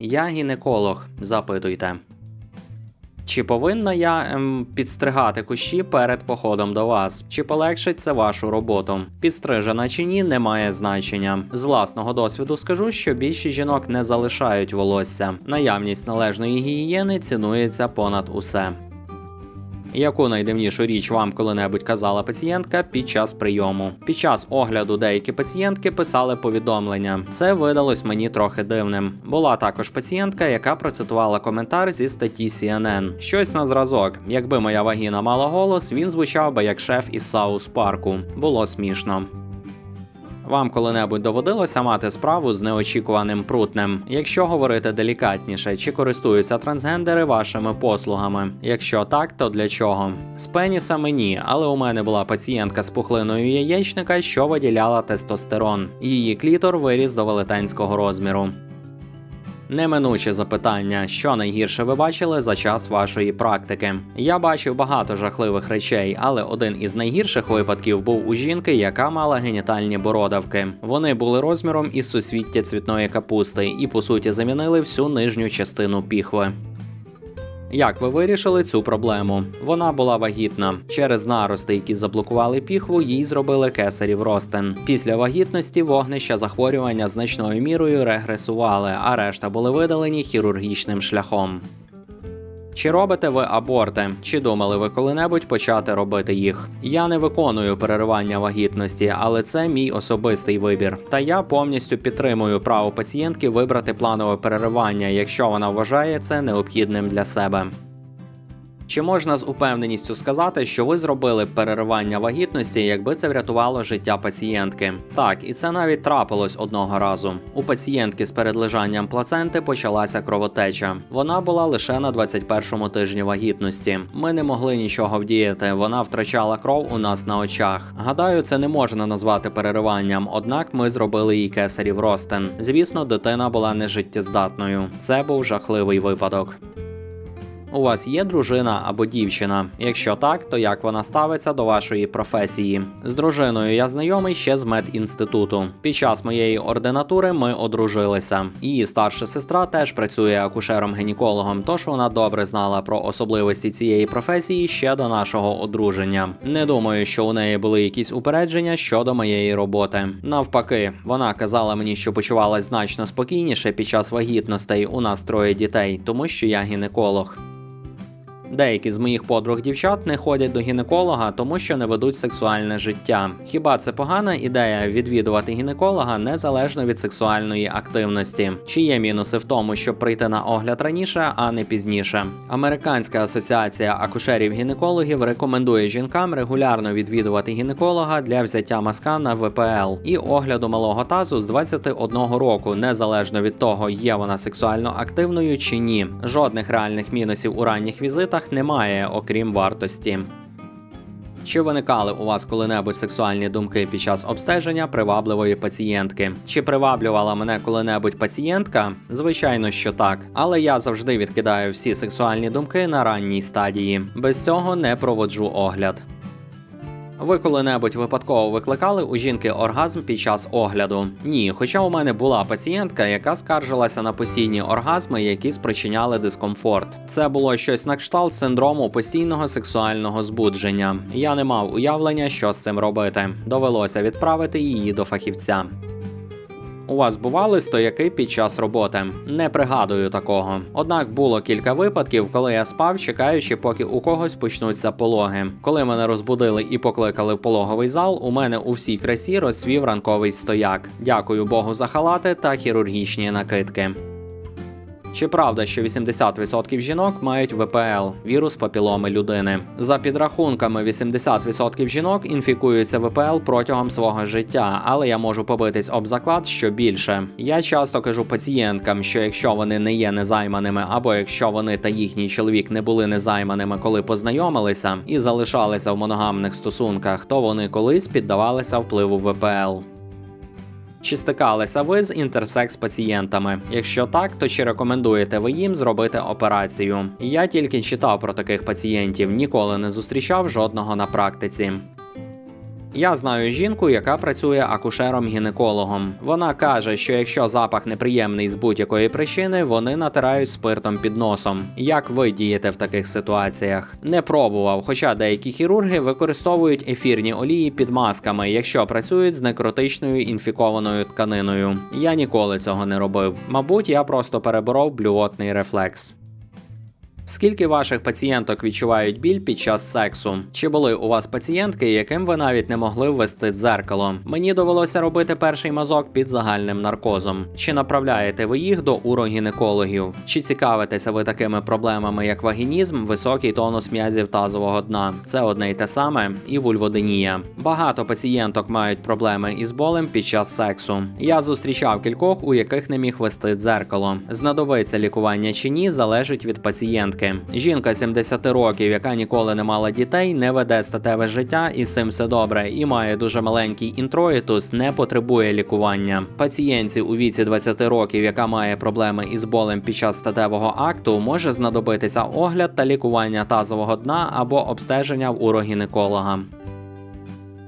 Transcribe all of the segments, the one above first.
Я гінеколог, запитуйте. Чи повинна я ем, підстригати кущі перед походом до вас? Чи полегшить це вашу роботу? Підстрижена чи ні, не має значення. З власного досвіду скажу, що більшість жінок не залишають волосся. Наявність належної гігієни цінується понад усе. Яку найдивнішу річ вам коли-небудь казала пацієнтка під час прийому? Під час огляду деякі пацієнтки писали повідомлення. Це видалось мені трохи дивним. Була також пацієнтка, яка процитувала коментар зі статті CNN. Щось на зразок. Якби моя вагіна мала голос, він звучав би як шеф із Саус Парку. Було смішно. Вам коли-небудь доводилося мати справу з неочікуваним прутнем? Якщо говорити делікатніше, чи користуються трансгендери вашими послугами? Якщо так, то для чого? З пенісами ні, але у мене була пацієнтка з пухлиною яєчника, що виділяла тестостерон. Її клітор виріс до велетенського розміру. Неминуче запитання, що найгірше ви бачили за час вашої практики. Я бачив багато жахливих речей, але один із найгірших випадків був у жінки, яка мала генітальні бородавки. Вони були розміром із сусвіття цвітної капусти і по суті замінили всю нижню частину піхви. Як ви вирішили цю проблему? Вона була вагітна. Через нарости, які заблокували піхву, їй зробили кесарів ростин. Після вагітності вогнища захворювання значною мірою регресували, а решта були видалені хірургічним шляхом. Чи робите ви аборти? Чи думали ви коли-небудь почати робити їх? Я не виконую переривання вагітності, але це мій особистий вибір. Та я повністю підтримую право пацієнтки вибрати планове переривання, якщо вона вважає це необхідним для себе. Чи можна з упевненістю сказати, що ви зробили переривання вагітності, якби це врятувало життя пацієнтки? Так, і це навіть трапилось одного разу. У пацієнтки з передлежанням плаценти почалася кровотеча. Вона була лише на 21-му тижні вагітності. Ми не могли нічого вдіяти. Вона втрачала кров у нас на очах. Гадаю, це не можна назвати перериванням, однак ми зробили їй кесарів ростин. Звісно, дитина була нежиттєздатною. Це був жахливий випадок. У вас є дружина або дівчина? Якщо так, то як вона ставиться до вашої професії? З дружиною я знайомий ще з медінституту. Під час моєї ординатури ми одружилися. Її старша сестра теж працює акушером-гінекологом, тож вона добре знала про особливості цієї професії ще до нашого одруження. Не думаю, що у неї були якісь упередження щодо моєї роботи. Навпаки, вона казала мені, що почувалась значно спокійніше під час вагітностей. У нас троє дітей, тому що я гінеколог. Деякі з моїх подруг дівчат не ходять до гінеколога, тому що не ведуть сексуальне життя. Хіба це погана ідея відвідувати гінеколога незалежно від сексуальної активності? Чи є мінуси в тому, щоб прийти на огляд раніше, а не пізніше? Американська асоціація акушерів-гінекологів рекомендує жінкам регулярно відвідувати гінеколога для взяття мазка на ВПЛ і огляду малого тазу з 21 року, незалежно від того, є вона сексуально активною чи ні. Жодних реальних мінусів у ранніх візитах немає, окрім вартості. Чи виникали у вас коли-небудь сексуальні думки під час обстеження привабливої пацієнтки? Чи приваблювала мене коли-небудь пацієнтка? Звичайно, що так. Але я завжди відкидаю всі сексуальні думки на ранній стадії. Без цього не проводжу огляд. Ви коли-небудь випадково викликали у жінки оргазм під час огляду? Ні, хоча у мене була пацієнтка, яка скаржилася на постійні оргазми, які спричиняли дискомфорт. Це було щось на кшталт синдрому постійного сексуального збудження. Я не мав уявлення, що з цим робити. Довелося відправити її до фахівця. У вас бували стояки під час роботи? Не пригадую такого. Однак було кілька випадків, коли я спав, чекаючи, поки у когось почнуться пологи. Коли мене розбудили і покликали в пологовий зал, у мене у всій красі розсвів ранковий стояк. Дякую Богу за халати та хірургічні накидки. Чи правда, що 80% жінок мають ВПЛ вірус папіломи людини? За підрахунками, 80% жінок інфікуються ВПЛ протягом свого життя, але я можу побитись об заклад, що більше. Я часто кажу пацієнткам, що якщо вони не є незайманими, або якщо вони та їхній чоловік не були незайманими, коли познайомилися і залишалися в моногамних стосунках, то вони колись піддавалися впливу ВПЛ. Чи стикалися ви з інтерсекс пацієнтами? Якщо так, то чи рекомендуєте ви їм зробити операцію? Я тільки читав про таких пацієнтів, ніколи не зустрічав жодного на практиці. Я знаю жінку, яка працює акушером-гінекологом. Вона каже, що якщо запах неприємний з будь-якої причини, вони натирають спиртом під носом. Як ви дієте в таких ситуаціях? Не пробував, хоча деякі хірурги використовують ефірні олії під масками, якщо працюють з некротичною інфікованою тканиною. Я ніколи цього не робив. Мабуть, я просто переборов блювотний рефлекс. Скільки ваших пацієнток відчувають біль під час сексу? Чи були у вас пацієнтки, яким ви навіть не могли ввести дзеркало? Мені довелося робити перший мазок під загальним наркозом. Чи направляєте ви їх до урогінекологів? Чи цікавитеся ви такими проблемами, як вагінізм, високий тонус м'язів тазового дна? Це одне й те саме, і вульводенія. Багато пацієнток мають проблеми із болем під час сексу. Я зустрічав кількох, у яких не міг вести дзеркало. Знадобиться лікування чи ні, залежить від пацієнтки. Жінка 70 років, яка ніколи не мала дітей, не веде статеве життя і з цим все добре, і має дуже маленький інтроїтус, не потребує лікування. Пацієнтці у віці 20 років, яка має проблеми із болем під час статевого акту, може знадобитися огляд та лікування тазового дна або обстеження в урогінеколога.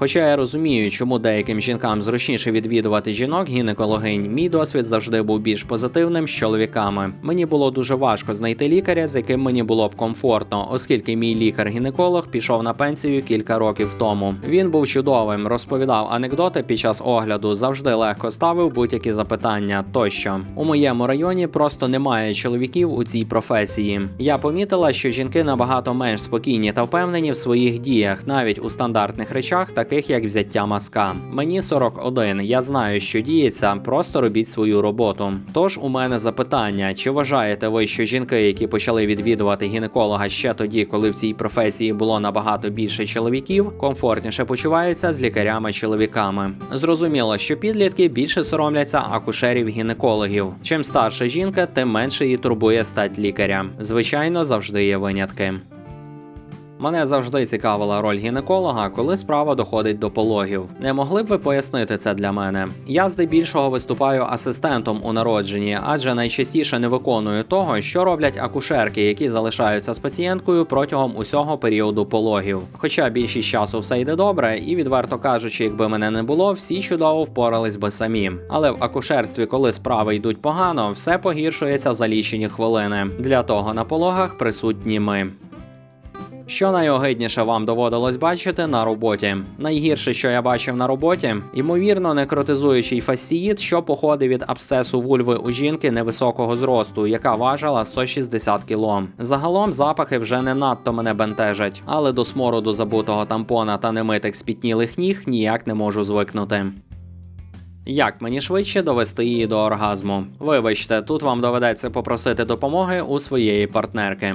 Хоча я розумію, чому деяким жінкам зручніше відвідувати жінок гінекологинь, мій досвід завжди був більш позитивним з чоловіками. Мені було дуже важко знайти лікаря, з яким мені було б комфортно, оскільки мій лікар-гінеколог пішов на пенсію кілька років тому. Він був чудовим, розповідав анекдоти під час огляду, завжди легко ставив будь-які запитання тощо. У моєму районі просто немає чоловіків у цій професії. Я помітила, що жінки набагато менш спокійні та впевнені в своїх діях, навіть у стандартних речах, таких як взяття маска. Мені 41, я знаю, що діється, просто робіть свою роботу. Тож у мене запитання: чи вважаєте ви, що жінки, які почали відвідувати гінеколога ще тоді, коли в цій професії було набагато більше чоловіків, комфортніше почуваються з лікарями-чоловіками? Зрозуміло, що підлітки більше соромляться акушерів-гінекологів. Чим старша жінка, тим менше її турбує стать лікаря. Звичайно, завжди є винятки. Мене завжди цікавила роль гінеколога, коли справа доходить до пологів. Не могли б ви пояснити це для мене? Я здебільшого виступаю асистентом у народженні, адже найчастіше не виконую того, що роблять акушерки, які залишаються з пацієнткою протягом усього періоду пологів. Хоча більшість часу все йде добре, і відверто кажучи, якби мене не було, всі чудово впорались би самі. Але в акушерстві, коли справи йдуть погано, все погіршується за лічені хвилини. Для того на пологах присутні ми. Що найогидніше вам доводилось бачити на роботі? Найгірше, що я бачив на роботі, ймовірно, некротизуючий фасціїт, що походив від абсцесу вульви у жінки невисокого зросту, яка важила 160 кг. Загалом запахи вже не надто мене бентежать, але до смороду забутого тампона та немитих спітнілих ніг ніяк не можу звикнути. Як мені швидше довести її до оргазму? Вибачте, тут вам доведеться попросити допомоги у своєї партнерки.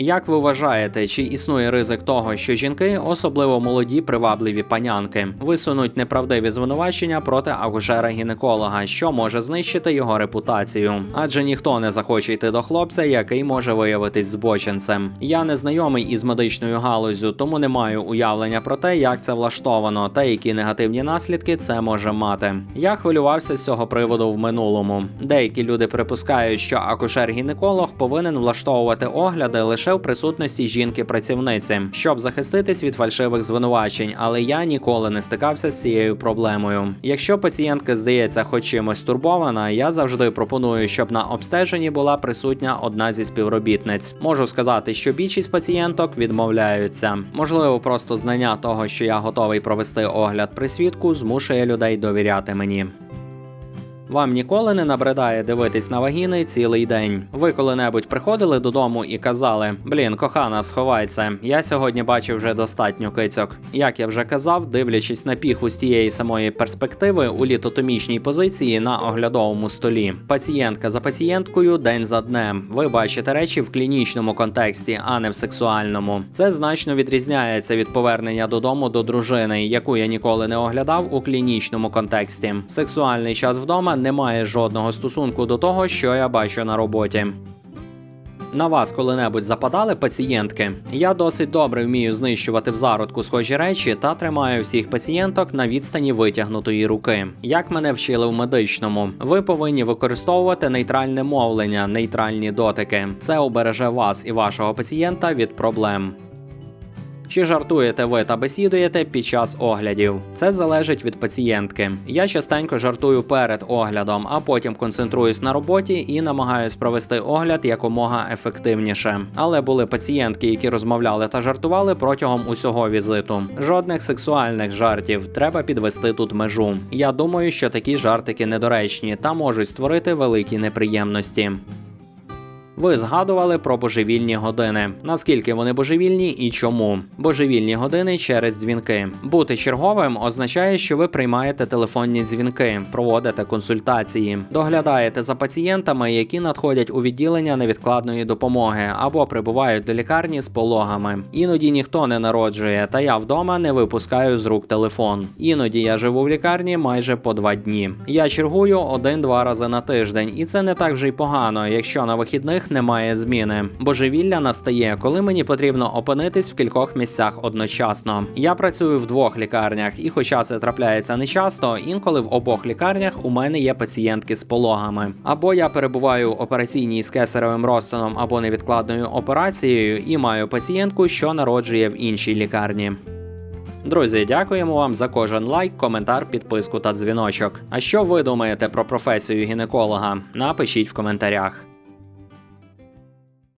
Як ви вважаєте, чи існує ризик того, що жінки, особливо молоді, привабливі панянки, висунуть неправдиві звинувачення проти акушера-гінеколога, що може знищити його репутацію? Адже ніхто не захоче йти до хлопця, який може виявитись збочинцем. Я не знайомий із медичною галузю, тому не маю уявлення про те, як це влаштовано та які негативні наслідки це може мати. Я хвилювався з цього приводу в минулому. Деякі люди припускають, що акушер-гінеколог повинен влаштовувати огляди лише в присутності жінки-працівниці, щоб захиститись від фальшивих звинувачень, але я ніколи не стикався з цією проблемою. Якщо пацієнтка здається хоч чимось турбована, я завжди пропоную, щоб на обстеженні була присутня одна зі співробітниць. Можу сказати, що більшість пацієнток відмовляються. Можливо, просто знання того, що я готовий провести огляд при свідку, змушує людей довіряти мені. Вам ніколи не набридає дивитись на вагіни цілий день. Ви коли-небудь приходили додому і казали: Блін, кохана, сховай. Я сьогодні бачив вже достатньо кицьок. Як я вже казав, дивлячись на піху з тієї самої перспективи у літотомічній позиції на оглядовому столі. Пацієнтка за пацієнткою день за днем. Ви бачите речі в клінічному контексті, а не в сексуальному. Це значно відрізняється від повернення додому до дружини, яку я ніколи не оглядав у клінічному контексті. Сексуальний час вдома не має жодного стосунку до того, що я бачу на роботі. На вас коли-небудь западали пацієнтки? Я досить добре вмію знищувати в зародку схожі речі та тримаю всіх пацієнток на відстані витягнутої руки. Як мене вчили в медичному, ви повинні використовувати нейтральне мовлення, нейтральні дотики. Це обереже вас і вашого пацієнта від проблем. Чи жартуєте ви та бесідуєте під час оглядів? Це залежить від пацієнтки. Я частенько жартую перед оглядом, а потім концентруюсь на роботі і намагаюсь провести огляд якомога ефективніше. Але були пацієнтки, які розмовляли та жартували протягом усього візиту. Жодних сексуальних жартів. Треба підвести тут межу. Я думаю, що такі жартики недоречні та можуть створити великі неприємності. Ви згадували про божевільні години. Наскільки вони божевільні і чому? Божевільні години через дзвінки. Бути черговим означає, що ви приймаєте телефонні дзвінки, проводите консультації, доглядаєте за пацієнтами, які надходять у відділення невідкладної допомоги або прибувають до лікарні з пологами. Іноді ніхто не народжує, та я вдома не випускаю з рук телефон. Іноді я живу в лікарні майже по два дні. Я чергую один-два рази на тиждень, і це не так вже й погано, якщо на вихідних немає зміни. Божевілля настає, коли мені потрібно опинитись в кількох місцях одночасно. Я працюю в двох лікарнях, і хоча це трапляється нечасто, інколи в обох лікарнях у мене є пацієнтки з пологами. Або я перебуваю в операційній з кесаревим розтином або невідкладною операцією і маю пацієнтку, що народжує в іншій лікарні. Друзі, дякуємо вам за кожен лайк, коментар, підписку та дзвіночок. А що ви думаєте про професію гінеколога? Напишіть в коментарях.